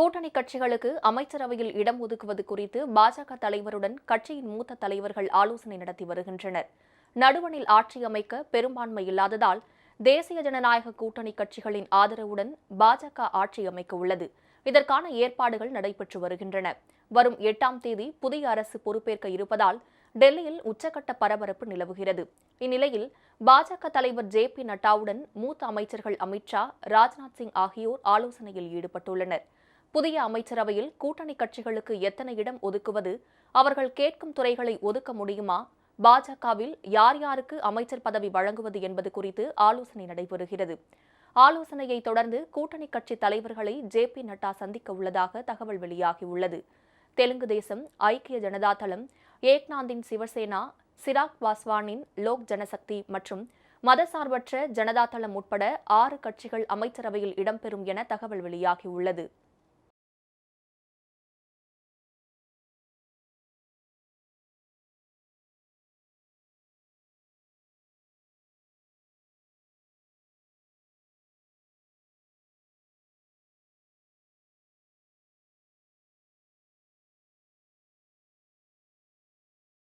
கூட்டணி கட்சிகளுக்கு அமைச்சரவையில் இடம் ஒதுக்குவது குறித்து பாஜக தலைவருடன் கட்சியின் மூத்த தலைவர்கள் ஆலோசனை நடத்தி வருகின்றனர். நடுவணில் ஆட்சி அமைக்க பெரும்பான்மை இல்லாததால் தேசிய ஜனநாயக கூட்டணி கட்சிகளின் ஆதரவுடன் பாஜக ஆட்சி அமைக்க உள்ளது. இதற்கான ஏற்பாடுகள் நடைபெற்று வருகின்றன. வரும் எட்டாம் தேதி புதிய அரசு பொறுப்பேற்க இருப்பதால் டெல்லியில் உச்சக்கட்ட பரபரப்பு நிலவுகிறது. இந்நிலையில் பாஜக தலைவர் ஜே பி நட்டாவுடன் மூத்த அமைச்சர்கள் அமித்ஷா ராஜ்நாத் சிங் ஆகியோர் ஆலோசனையில் ஈடுபட்டுள்ளனர். புதிய அமைச்சரவையில் கூட்டணி கட்சிகளுக்கு எத்தனை இடம் ஒதுக்குவது அவர்கள் கேட்கும் துறைகளை ஒதுக்க முடியுமா பாஜகவில் யார் யாருக்கு அமைச்சர் பதவி வழங்குவது என்பது குறித்து ஆலோசனை நடைபெறுகிறது. ஆலோசனையை தொடர்ந்து கூட்டணி கட்சி தலைவர்களை ஜே பி நட்டா சந்திக்க உள்ளதாக தகவல் வெளியாகியுள்ளது. தெலுங்கு தேசம் ஐக்கிய ஜனதா தளம் ஏக்நாந்தின் சிவசேனா சிராக் பாஸ்வானின் லோக் ஜனசக்தி மற்றும் மதசார்பற்ற ஜனதா தளம் உட்பட ஆறு கட்சிகள் அமைச்சரவையில் இடம்பெறும் என தகவல் வெளியாகியுள்ளது.